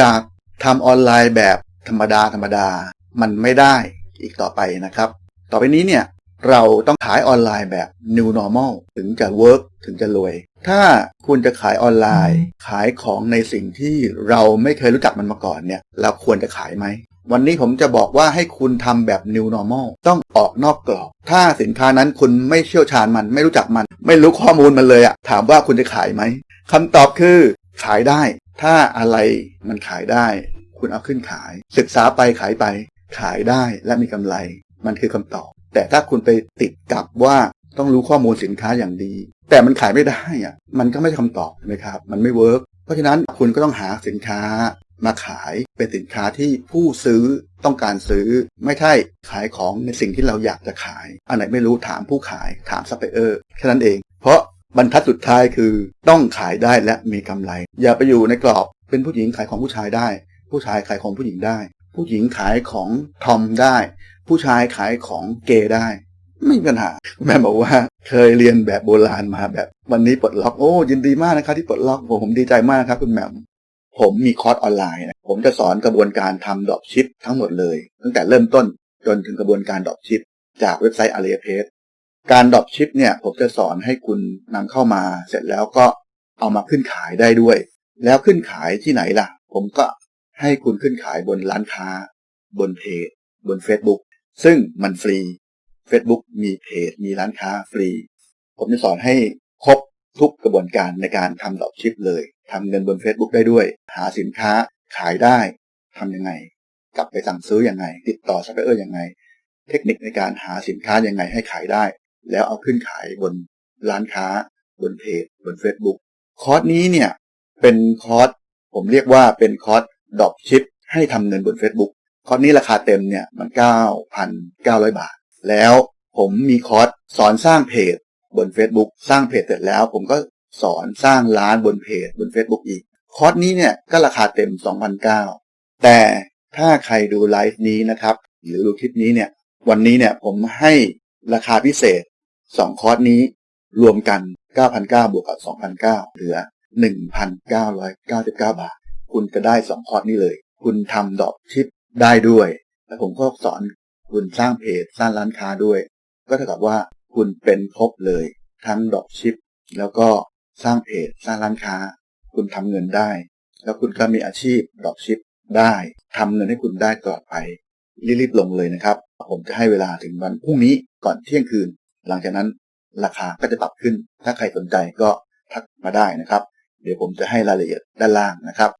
จากทำออนไลน์แบบธรรมดาธรรมดา มันไม่ได้อีกต่อไปนะครับ ต่อไปนี้เนี่ยเราต้องขายออนไลน์แบบ new normal ถึงจะ work ถึงจะรวย ถ้าคุณจะขายออนไลน์ ขายของในสิ่งที่เราไม่เคยรู้จักมันมาก่อนเนี่ย เราควรจะขายไหม วันนี้ผมจะบอกว่าให้คุณทำแบบ new normal ต้องออกนอกกรอบ ถ้าสินค้านั้นคุณไม่เชี่ยวชาญมัน ไม่รู้จักมัน ไม่รู้ข้อมูลมันเลยอะถามว่าคุณจะขายไหมคำตอบคือ ขายได้ ถ้าอะไรมันขายได้ คุณเอาขึ้นขาย ศึกษาไปขายไป ขายได้และมีกำไร มันคือคำตอบ แต่ถ้าคุณไปติดกับว่าต้องรู้ข้อมูลสินค้าอย่างดี แต่มันขายไม่ได้อะมันก็ไม่ใช่คำตอบนะครับ มันไม่เวิร์กเพราะฉะนั้นคุณก็ต้องหาสินค้ามาขายเป็นสินค้าที่ผู้ซื้อต้องการซื้อ ไม่ใช่ขายของในสิ่งที่เราอยากจะขาย อันไหนไม่รู้ถามผู้ขายถามซัพพลายเออร์แค่นั้นเอง เพราะ บรรทัดสุดท้ายคือต้องขายได้และมีกำไร อย่าไปอยู่ในกรอบ เป็นผู้หญิงขายของผู้ชายได้ ผู้ชายขายของผู้หญิงได้ ผู้หญิงขายของทอมได้ ผู้ชายขายของเกย์ได้ ไม่มีปัญหาแม่บอกว่าเคยเรียนแบบโบราณมาแบบวันนี้ปลดล็อกโอ้ยินดีมากนะครับที่ปลดล็อกผมผมดีใจมากครับคุณแหม่มผมมีคอร์สออนไลน์นะผมจะสอนกระบวนการทำดรอปชิปทั้งหมดเลย ตั้งแต่เริ่มต้นจนถึงกระบวนการดรอปชิปจากเว็บไซต์ AliExpress การดรอปชิปเนี่ยผมจะสอนให้คุณนำเข้ามา เสร็จแล้วก็เอามาขึ้นขายได้ด้วย แล้วขึ้นขายที่ไหนล่ะ ผมก็ให้คุณขึ้นขายบนร้านค้า บนเพจ บน Facebook ซึ่งมันฟรี Facebook มีเพจ มีร้านค้าฟรี ผมจะสอนให้ครบทุกกระบวนการในการทำดรอปชิปเลยทำเงินบน Facebook ได้ด้วย หาสินค้าขายได้ทำยังไง กลับไปสั่งซื้ออยังไง ติดต่อซัพพลายเออร์ยังไง เทคนิคในการหาสินค้ายังไงให้ขายได้ แล้วเอาขึ้นขายบนร้านค้า บนเพจ บน Facebook คอร์สนี้เนี่ยเป็นคอร์สผมเรียกว่าเป็นคอร์สดอปชิปให้ทำเงินบน Facebook คอร์สนี้ราคาเต็มเนี่ยมัน 9,900 บาท แล้วผมมีคอร์สสอนสร้างเพจบน Facebook สร้างเพจเสร็จแล้ว ผมก็สอนสร้างร้านบนเพจบน Facebook อีก คอร์สนี้เนี่ยก็ราคาเต็ม 2,900 แต่ถ้าใครดูไลฟ์นี้นะครับ หรือดูคลิปนี้เนี่ยวันนี้เนี่ยผมให้ราคาพิเศษ 2คอร์สนี้รวมกัน 9,900 บวกกับ 2,900 เหลือ 1,999 บาท คุณจะได้ 2 คอร์สนี้เลย คุณทำดอปชิปได้ด้วย แล้วผมก็สอนคุณสร้างเพจ สร้างร้านค้าด้วย ก็เท่ากับว่าคุณเป็นครบเลย ทั้งดอปชิป แล้วก็สร้างเพจ สร้างร้านค้า คุณทำเงินได้ แล้วคุณก็มีอาชีพดอปชิปได้ทำเงินให้คุณได้ตลอดไป รีบๆลงเลยนะครับ ผมจะให้เวลาถึงวันพรุ่งนี้ก่อนเที่ยงคืน หลังจากนั้นราคาก็จะปรับขึ้น ถ้าใครสนใจก็ทักมาได้นะครับ เดี๋ยวผมจะให้รายละเอียดด้านล่างนะครับ